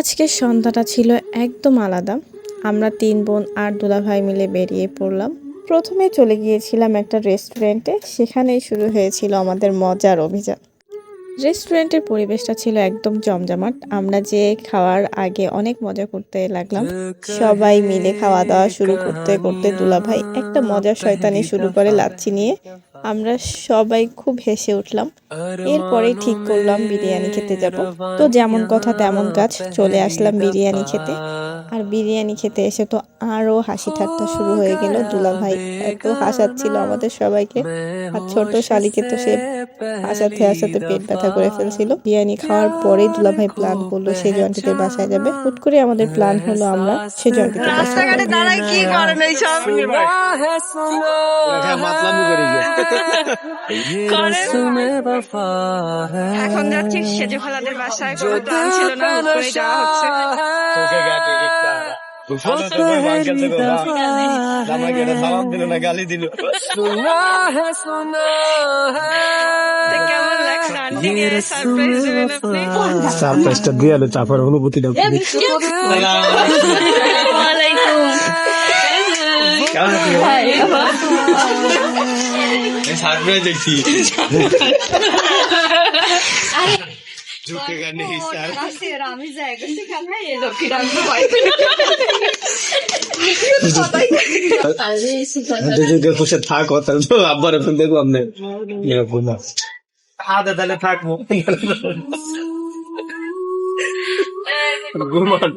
আজকের সন্ধ্যাটা ছিল একদম আলাদা। আমরা তিন বোন আর দুলাভাই মিলে বেরিয়ে পড়লাম। প্রথমে চলে গিয়েছিলাম একটা রেস্টুরেন্টে। সেখানেই শুরু হয়েছিল আমাদের মজার অভিযান। রেস্টুরেন্টের পরিবেশটা ছিল একদম জমজমাট। আমরা যে খাওয়ার আগে অনেক মজা করতে লাগলাম। সবাই মিলে খাওয়া দাওয়া শুরু করতে করতে দুলাভাই একটা মজার শয়তানি শুরু করে লাচ্ছি নিয়ে আমরা সবাই খুব হেসে উঠলাম। এরপরেই ঠিক করলাম বিরিয়ানি খেতে যাব। তো যেমন কথা তেমন কাজ চলে আসলাম বিরিয়ানি খেতে। আর বিরিয়ানি খেতে এসে তো আরও হাসি ঠাট্টা শুরু হয়ে গেল। দুলাভাই এত হাসাচ্ছিল আমাদের সবাইকে। আর ছোট শালিকে তো সে হাসাতে হাসাতে পেট ব্যথা করে ফেলছিল। বিরিয়ানি খাওয়ার পরেই দুলাভাই প্ল্যান করল সে জন্টিতে বাসায় যাবে। হুট করে আমাদের প্ল্যান হলো আমরা সে জন্টিতে বাসায় এখন যাচ্ছি সেজে ফেলাদের বাসায় কোনো প্ল্যান ছিল না করে যাওয়া হচ্ছে। সারপ্রাইজটা দিয়ে তারপর অনুভূতিটা সারপ্রাইজ দেখছি। বসে থাকো তাহলে তো আব্বার এখন দেখব আপনি এরকম না তাহলে থাকব ঘুমান